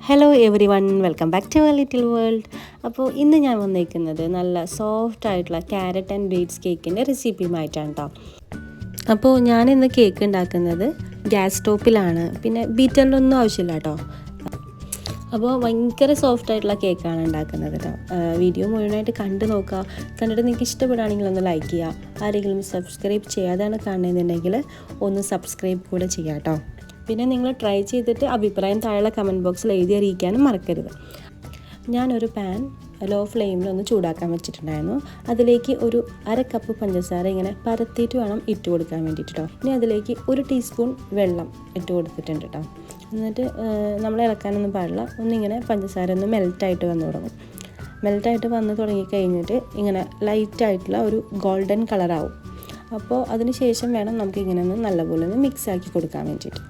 Hello everyone welcome back to little world അപ്പോൾ ഇന്ന് ഞാൻ വന്നിരിക്കുന്നത് നല്ല സോഫ്റ്റ് ആയിട്ടുള്ള ക്യാരറ്റ് ആൻഡ് ബീറ്റ്സ് കേക്കിന്റെ റെസിപ്പിയുമായിട്ടാണ് കേട്ടോ അപ്പോൾ ഞാൻ ഇന്ന് കേക്ക് ഉണ്ടാക്കുന്നത് ഗ്യാസ് സ്റ്റോപ്പിലാണ് പിന്നെ ബീറ്ററിലൊന്നും ആവശ്യമില്ല കേട്ടോ അപ്പോൾ ഭയങ്കര സോഫ്റ്റ് ആയിട്ടുള്ള കേക്കാണ് ഉണ്ടാക്കുന്നത് കേട്ടോ വീഡിയോ മുഴുവനായിട്ട് കണ്ടു നോക്കുക. കണ്ടിട്ട് നിങ്ങൾക്ക് ഇഷ്ടപ്പെടുകയാണെങ്കിൽ ഒന്ന് ലൈക്ക് ചെയ്യുക. ആരെങ്കിലും സബ്സ്ക്രൈബ് ചെയ്യാതാണ് കാണുന്നുണ്ടെങ്കിൽ ഒന്ന് സബ്സ്ക്രൈബ് കൂടെ ചെയ്യാം കേട്ടോ പിന്നെ നിങ്ങൾ ട്രൈ ചെയ്തിട്ട് അഭിപ്രായം താഴെ കമന്റ് ബോക്സിൽ എഴുതി അറിയിക്കാനും മറക്കരുത്. ഞാനൊരു പാൻ ലോ ഫ്ലെയിമിൽ ഒന്ന് ചൂടാക്കാൻ വെച്ചിട്ടുണ്ടായിരുന്നു. അതിലേക്ക് ഒരു അര കപ്പ് പഞ്ചസാര ഇങ്ങനെ പരത്തിയിട്ട് വേണം ഇട്ട് കൊടുക്കാൻ വേണ്ടിയിട്ട്. കേട്ടോ ഇനി അതിലേക്ക് ഒരു ടീസ്പൂൺ വെള്ളം ഇട്ട് കൊടുത്തിട്ടുണ്ട് കേട്ടോ എന്നിട്ട് നമ്മൾ ഇളക്കാനൊന്നും പാടില്ല. ഒന്നിങ്ങനെ പഞ്ചസാര ഒന്ന് മെൽറ്റായിട്ട് വന്ന് തുടങ്ങും. മെൽറ്റായിട്ട് വന്ന് തുടങ്ങി കഴിഞ്ഞിട്ട് ഇങ്ങനെ ലൈറ്റായിട്ടുള്ള ഒരു ഗോൾഡൻ കളറാവും അപ്പോൾ അതിന് ശേഷം വേണം നമുക്ക് ഇങ്ങനെ ഒന്ന് നല്ലപോലെ ഒന്ന് മിക്സ് ആക്കി കൊടുക്കാൻ വേണ്ടിയിട്ട്.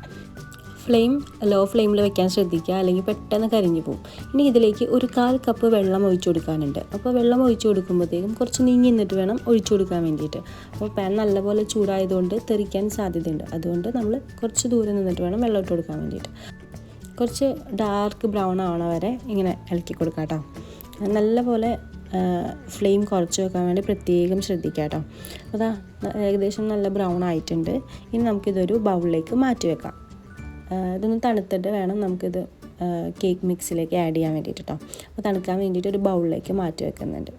ഫ്ലെയിം ലോ ഫ്ലെയിമിൽ വെക്കാൻ ശ്രദ്ധിക്കുക. അല്ലെങ്കിൽ പെട്ടെന്ന് കരിഞ്ഞു പോകും ഇനി ഇതിലേക്ക് ഒരു കാൽ കപ്പ് വെള്ളം ഒഴിച്ചു കൊടുക്കാനുണ്ട്. അപ്പോൾ വെള്ളം ഒഴിച്ചു കൊടുക്കുമ്പോഴത്തേക്കും കുറച്ച് നീങ്ങി നിന്നിട്ട് വേണം ഒഴിച്ചു കൊടുക്കാൻ വേണ്ടിയിട്ട്. അപ്പോൾ പാൻ നല്ലപോലെ ചൂടായതുകൊണ്ട് തെറിക്കാൻ സാധ്യതയുണ്ട്. അതുകൊണ്ട് നമ്മൾ കുറച്ച് ദൂരെ നിന്നിട്ട് വേണം വെള്ളം ഇട്ട് കൊടുക്കാൻ വേണ്ടിയിട്ട്. കുറച്ച് ഡാർക്ക് ബ്രൗൺ ആവണ വരെ ഇങ്ങനെ ഇളക്കി കൊടുക്കാം കേട്ടോ. നല്ലപോലെ ഫ്ലെയിം കുറച്ച് വെക്കാൻ വേണ്ടി പ്രത്യേകം ശ്രദ്ധിക്കുക കേട്ടോ. അതാ ഏകദേശം നല്ല ബ്രൗൺ ആയിട്ടുണ്ട്. ഇനി നമുക്കിതൊരു ബൗളിലേക്ക് മാറ്റി വെക്കാം. ഇതൊന്ന് തണുത്തിട്ട് വേണം നമുക്കിത് കേക്ക് മിക്സിലേക്ക് ആഡ് ചെയ്യാൻ വേണ്ടിയിട്ട് കേട്ടോ. അപ്പോൾ തണുക്കാൻ വേണ്ടിയിട്ട് ഒരു ബൗളിലേക്ക് മാറ്റി വെക്കുന്നുണ്ട്.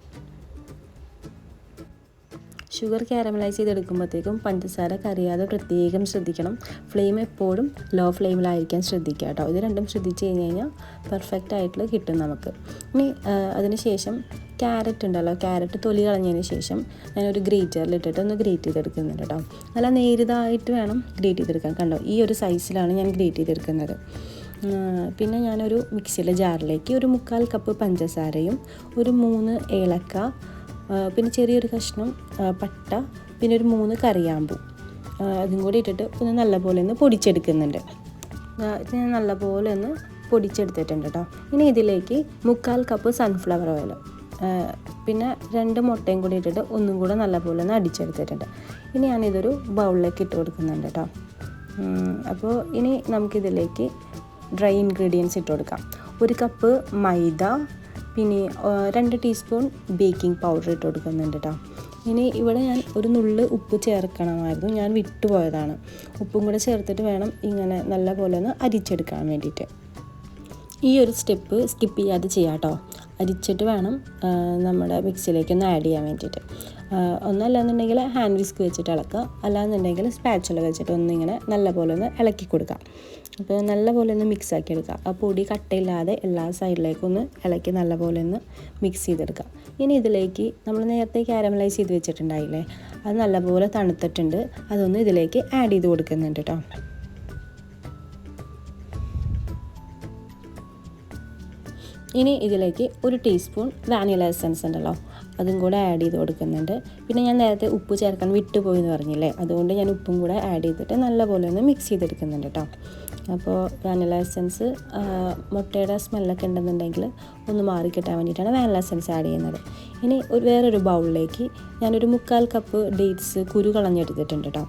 ഷുഗർ കാരമലൈസ് ചെയ്തെടുക്കുമ്പോഴത്തേക്കും പഞ്ചസാര കറിയാതെ പ്രത്യേകം ശ്രദ്ധിക്കണം. ഫ്ലെയിം എപ്പോഴും ലോ ഫ്ലെയിമിലായിരിക്കാൻ ശ്രദ്ധിക്കുക കേട്ടോ. ഇത് രണ്ടും ശ്രദ്ധിച്ച് കഴിഞ്ഞ് കഴിഞ്ഞാൽ പെർഫെക്റ്റ് ആയിട്ട് കിട്ടും നമുക്ക്. ഇനി അതിന് ശേഷം ക്യാരറ്റ് ഉണ്ടല്ലോ. ക്യാരറ്റ് തൊലി കളഞ്ഞതിന് ശേഷം ഞാനൊരു ഗ്രേറ്ററിൽ ഇട്ടിട്ട് ഒന്ന് ഗ്രേറ്റ് ചെയ്തെടുക്കുന്നുണ്ട് കേട്ടോ. നല്ല നേരിതായിട്ട് വേണം ഗ്രേറ്റ് ചെയ്തെടുക്കാൻ. കണ്ടോ? ഈ ഒരു സൈസിലാണ് ഞാൻ ഗ്രേറ്റ് ചെയ്തെടുക്കുന്നത്. പിന്നെ ഞാനൊരു മിക്സിയിലെ ജാറിലേക്ക് ഒരു മുക്കാൽ കപ്പ് പഞ്ചസാരയും ഒരു മൂന്ന് ഏലക്ക പിന്നെ ചെറിയൊരു കഷ്ണം പട്ട പിന്നെ ഒരു മൂന്ന് കറിയാമ്പൂ. അതും കൂടി ഇട്ടിട്ട് ഒന്ന് നല്ലപോലെ ഒന്ന് പൊടിച്ചെടുക്കുന്നുണ്ട്. ഞാൻ നല്ലപോലെ ഒന്ന് പൊടിച്ചെടുത്തിട്ടുണ്ട് കേട്ടോ ഇനി ഇതിലേക്ക് മുക്കാൽ കപ്പ് സൺഫ്ലവർ ഓയിൽ പിന്നെ രണ്ട് മുട്ടയും കൂടി ഇട്ടിട്ട് ഒന്നും കൂടെ നല്ലപോലെ ഒന്ന് അടിച്ചെടുത്തിട്ടുണ്ട്. ഇനി ഞാനിതൊരു ബൗളിലേക്ക് ഇട്ട് കൊടുക്കുന്നുണ്ട് കേട്ടോ അപ്പോൾ ഇനി നമുക്കിതിലേക്ക് ഡ്രൈ ഇൻഗ്രീഡിയൻസ് ഇട്ട് കൊടുക്കാം. ഒരു കപ്പ് മൈദ പിന്നെ രണ്ട് ടീസ്പൂൺ ബേക്കിംഗ് പൗഡർ ഇട്ട് കൊടുക്കുന്നുണ്ട് കേട്ടോ ഇനി ഇവിടെ ഞാൻ ഒരു നുള്ള് ഉപ്പ് ചേർക്കണമായിരുന്നു. ഞാൻ വിട്ടുപോയതാണ് ഉപ്പും കൂടെ ചേർത്തിട്ട് വേണം ഇങ്ങനെ നല്ല പോലെ ഒന്ന് അരിച്ചെടുക്കാൻ വേണ്ടിയിട്ട്. ഈ ഒരു സ്റ്റെപ്പ് സ്കിപ്പ് ചെയ്യാതെ ചെയ്യാം കേട്ടോ അരിച്ചിട്ട് വേണം നമ്മുടെ മിക്സിയിലേക്ക് ഒന്ന് ആഡ് ചെയ്യാൻ വേണ്ടിയിട്ട്. ഒന്നല്ലാന്നുണ്ടെങ്കിൽ ഹാൻഡ് വിസ്ക് വെച്ചിട്ട് ഇളക്കുക. അല്ലാന്നുണ്ടെങ്കിൽ സ്പാച്ചുല വെച്ചിട്ട് ഒന്നിങ്ങനെ നല്ലപോലെ ഒന്ന് ഇളക്കി കൊടുക്കാം അപ്പോൾ നല്ലപോലെ ഒന്ന് മിക്സ് ആക്കി എടുക്കുക. ആ പൊടി കട്ടയില്ലാതെ എല്ലാ സൈഡിലേക്കും ഒന്ന് ഇളക്കി നല്ലപോലെ ഒന്ന് മിക്സ് ചെയ്തെടുക്കുക. ഇനി ഇതിലേക്ക് നമ്മൾ നേരത്തെ കാരമലൈസ് ചെയ്ത് വെച്ചിട്ടുണ്ടായില്ലേ? അത് നല്ലപോലെ തണുത്തിട്ടുണ്ട്. അതൊന്ന് ഇതിലേക്ക് ആഡ് ചെയ്ത് കൊടുക്കുന്നുണ്ട് കേട്ടോ ഇനി ഇതിലേക്ക് ഒരു ടീസ്പൂൺ വാനില എസൻസ് ഉണ്ടല്ലോ അതും കൂടെ ആഡ് ചെയ്ത് കൊടുക്കുന്നുണ്ട്. പിന്നെ ഞാൻ നേരത്തെ ഉപ്പ് ചേർക്കാൻ വിട്ടുപോയി എന്ന് പറഞ്ഞില്ലേ അതുകൊണ്ട് ഞാൻ ഉപ്പും കൂടെ ആഡ് ചെയ്തിട്ട് നല്ലപോലെ ഒന്ന് മിക്സ് ചെയ്തെടുക്കുന്നുണ്ട് കേട്ടോ അപ്പോൾ വാനില എസൻസ് മുട്ടയുടെ സ്മെല്ലൊക്കെ ഉണ്ടെന്നുണ്ടെങ്കിൽ ഒന്ന് മാറി കിട്ടാൻ വേണ്ടിയിട്ടാണ് വാനില എസൻസ് ആഡ് ചെയ്യുന്നത്. ഇനി ഒരു വേറൊരു ബൗളിലേക്ക് ഞാനൊരു മുക്കാൽ കപ്പ് ഡേറ്റ്സ് കുരു കളഞ്ഞെടുത്തിട്ടുണ്ട് കേട്ടോ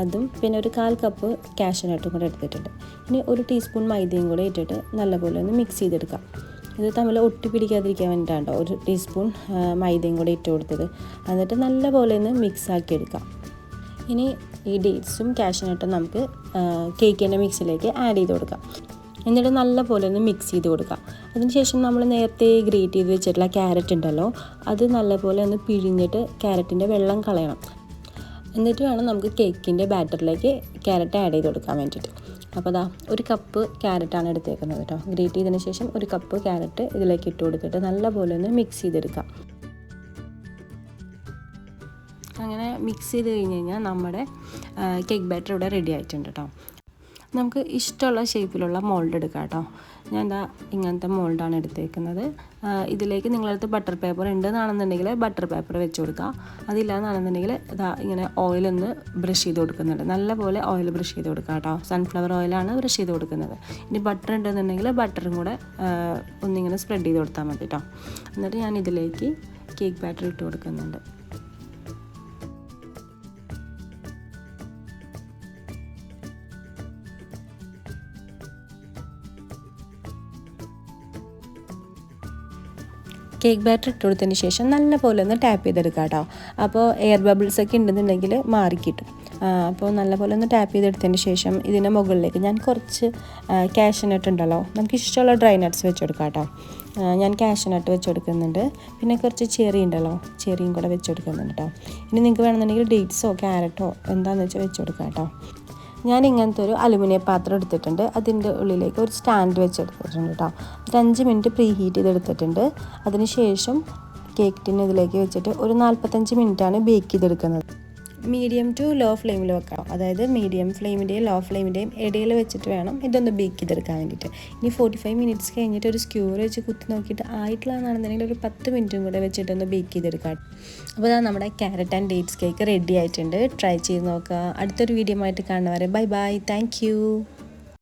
അതും പിന്നെ ഒരു കാൽ കപ്പ് കാഷ്യനട്ടും കൂടെ എടുത്തിട്ടുണ്ട്. ഇനി ഒരു ടീസ്പൂൺ മൈദയും കൂടെ ഇട്ടിട്ട് നല്ലപോലെ ഒന്ന് മിക്സ് ചെയ്തെടുക്കാം. ഇത് തമ്മിൽ ഒട്ടി പിടിക്കാതിരിക്കാൻ വേണ്ടിയിട്ടാണ് ഒരു ടീസ്പൂൺ മൈദയും കൂടി ഇട്ട് കൊടുത്തത്. എന്നിട്ട് നല്ല പോലെ ഒന്ന് മിക്സ് ആക്കി എടുക്കാം. ഇനി ഈ ഡേറ്റ്സും കാഷ്യനട്ടും നമുക്ക് കേക്കിന്റെ മിക്സിലേക്ക് ആഡ് ചെയ്ത് കൊടുക്കാം. എന്നിട്ട് നല്ല പോലെ ഒന്ന് മിക്സ് ചെയ്ത് കൊടുക്കാം. അതിനുശേഷം നമ്മൾ നേരത്തെ ഗ്രേറ്റ് ചെയ്ത് വെച്ചിട്ടുള്ള ക്യാരറ്റ് ഉണ്ടല്ലോ അത് നല്ലപോലെ ഒന്ന് പിഴിഞ്ഞിട്ട് ക്യാരറ്റിന്റെ വെള്ളം കളയണം. എന്നിട്ട് വേണം നമുക്ക് കേക്കിന്റെ ബാറ്ററിലേക്ക് ക്യാരറ്റ് ആഡ് ചെയ്ത് കൊടുക്കാൻ വേണ്ടിയിട്ട്. അപ്പോൾ അതാ ഒരു കപ്പ് ക്യാരറ്റാണ് എടുത്തേക്കുന്നത് കേട്ടോ. ഗ്രേറ്റ് ചെയ്തതിന് ശേഷം ഒരു കപ്പ് ക്യാരറ്റ് ഇതിലേക്ക് ഇട്ട് കൊടുത്തിട്ട് നല്ലപോലെ ഒന്ന് മിക്സ് ചെയ്തെടുക്കാം. അങ്ങനെ മിക്സ് ചെയ്ത് കഴിഞ്ഞ് കഴിഞ്ഞാൽ നമ്മുടെ കേക്ക് ബാറ്റർ ഇവിടെ റെഡി ആയിട്ടുണ്ട് കേട്ടോ. നമുക്ക് ഇഷ്ടമുള്ള ഷേപ്പിലുള്ള മോൾഡ് എടുക്കാം കേട്ടോ. ഞാൻ എന്താ ഇങ്ങനത്തെ മോൾഡാണ് എടുത്തേക്കുന്നത്. ഇതിലേക്ക് നിങ്ങളടുത്ത് ബട്ടർ പേപ്പർ ഉണ്ട് എന്നാണെന്നുണ്ടെങ്കിൽ ബട്ടർ പേപ്പർ വെച്ച് കൊടുക്കുക. അതില്ലാന്നാണെന്നുണ്ടെങ്കിൽ ഇതാ ഇങ്ങനെ ഓയിലൊന്ന് ബ്രഷ് ചെയ്ത് കൊടുക്കുന്നുണ്ട്. നല്ലപോലെ ഓയിൽ ബ്രഷ് ചെയ്ത് കൊടുക്കുക കേട്ടോ. സൺഫ്ലവർ ഓയിലാണ് ബ്രഷ് ചെയ്ത് കൊടുക്കുന്നത്. ഇനി ബട്ടർ ഉണ്ടെന്നുണ്ടെങ്കിൽ ബട്ടറും കൂടെ ഒന്നിങ്ങനെ സ്പ്രെഡ് ചെയ്ത് കൊടുത്താൽ മതി കേട്ടോ. എന്നിട്ട് ഞാൻ ഇതിലേക്ക് കേക്ക് ബാറ്റർ ഇട്ട് കൊടുക്കുന്നുണ്ട്. കേക്ക് ബാറ്റർ ഇട്ട് കൊടുത്തതിന് ശേഷം നല്ല പോലെ ഒന്ന് ടാപ്പ് ചെയ്തെടുക്കുക കേട്ടോ. അപ്പോൾ എയർ ബബിൾസ് ഒക്കെ ഉണ്ടെന്നുണ്ടെങ്കിൽ മാറി കിട്ടും. അപ്പോൾ നല്ല പോലെ ഒന്ന് ടാപ്പ് ചെയ്തെടുത്തതിന് ശേഷം ഇതിന്റെ മുകളിലേക്ക് ഞാൻ കുറച്ച് കാഷ്യനട്ട് ഉണ്ടല്ലോ. നമുക്ക് ഇഷ്ടമുള്ള ഡ്രൈ നട്ട്സ് വെച്ചെടുക്കാം കേട്ടോ. ഞാൻ കാഷ്യനട്ട് വെച്ച് കൊടുക്കുന്നുണ്ട് പിന്നെ കുറച്ച് ചെറി ഉണ്ടല്ലോ. ചെറിയും കൂടെ വെച്ച് കൊടുക്കുന്നുണ്ട് കേട്ടോ. ഇനി നിങ്ങൾക്ക് വേണമെന്നുണ്ടെങ്കിൽ ഡേറ്റ്സോ ക്യാരറ്റോ എന്താണെന്ന് വെച്ചാൽ വെച്ച് കേട്ടോ. ഞാൻ ഇങ്ങനത്തെ ഒരു അലുമിനിയം പാത്രം എടുത്തിട്ടുണ്ട്. അതിന്റെ ഉള്ളിലേക്ക് ഒരു സ്റ്റാൻഡ് വെച്ചെടുത്തിട്ടുണ്ട് കേട്ടോ ഒരു അഞ്ച് മിനിറ്റ് പ്രീ ഹീറ്റ് ചെയ്തെടുത്തിട്ടുണ്ട്. അതിന് ശേഷം കേക്ക് ഇതിലേക്ക് വെച്ചിട്ട് ഒരു നാൽപ്പത്തഞ്ച് മിനിറ്റാണ് ബേക്ക് ചെയ്തെടുക്കുന്നത്. മീഡിയം ടു ലോ ഫ്ലെയിമിൽ വെക്കാം. അതായത് മീഡിയം ഫ്ലെയിമിന്റെയും ലോ ഫ്ലെയിമിന്റെയും ഇടയിൽ വെച്ചിട്ട് വേണം ഇതൊന്ന് ബേക്ക് ചെയ്തെടുക്കാൻ വേണ്ടിയിട്ട് ഇനി ഫോർട്ടി ഫൈവ് മിനിറ്റ്സ് കഴിഞ്ഞിട്ട് ഒരു സ്ക്യൂർ വെച്ച് കുത്തി നോക്കിയിട്ട് ആയിട്ടുള്ളതാണെന്നുണ്ടെങ്കിൽ ഒരു പത്ത് മിനിറ്റും കൂടെ വെച്ചിട്ടൊന്ന് ബേക്ക് ചെയ്തെടുക്കാം. അപ്പോൾ അതാ നമ്മുടെ carrot and dates cake ready ആയിട്ടുണ്ട്. ട്രൈ ചെയ്ത് നോക്കുക. അടുത്തൊരു വീഡിയോ ആയിട്ട് കാണുന്നവരെ ബൈ ബൈ താങ്ക്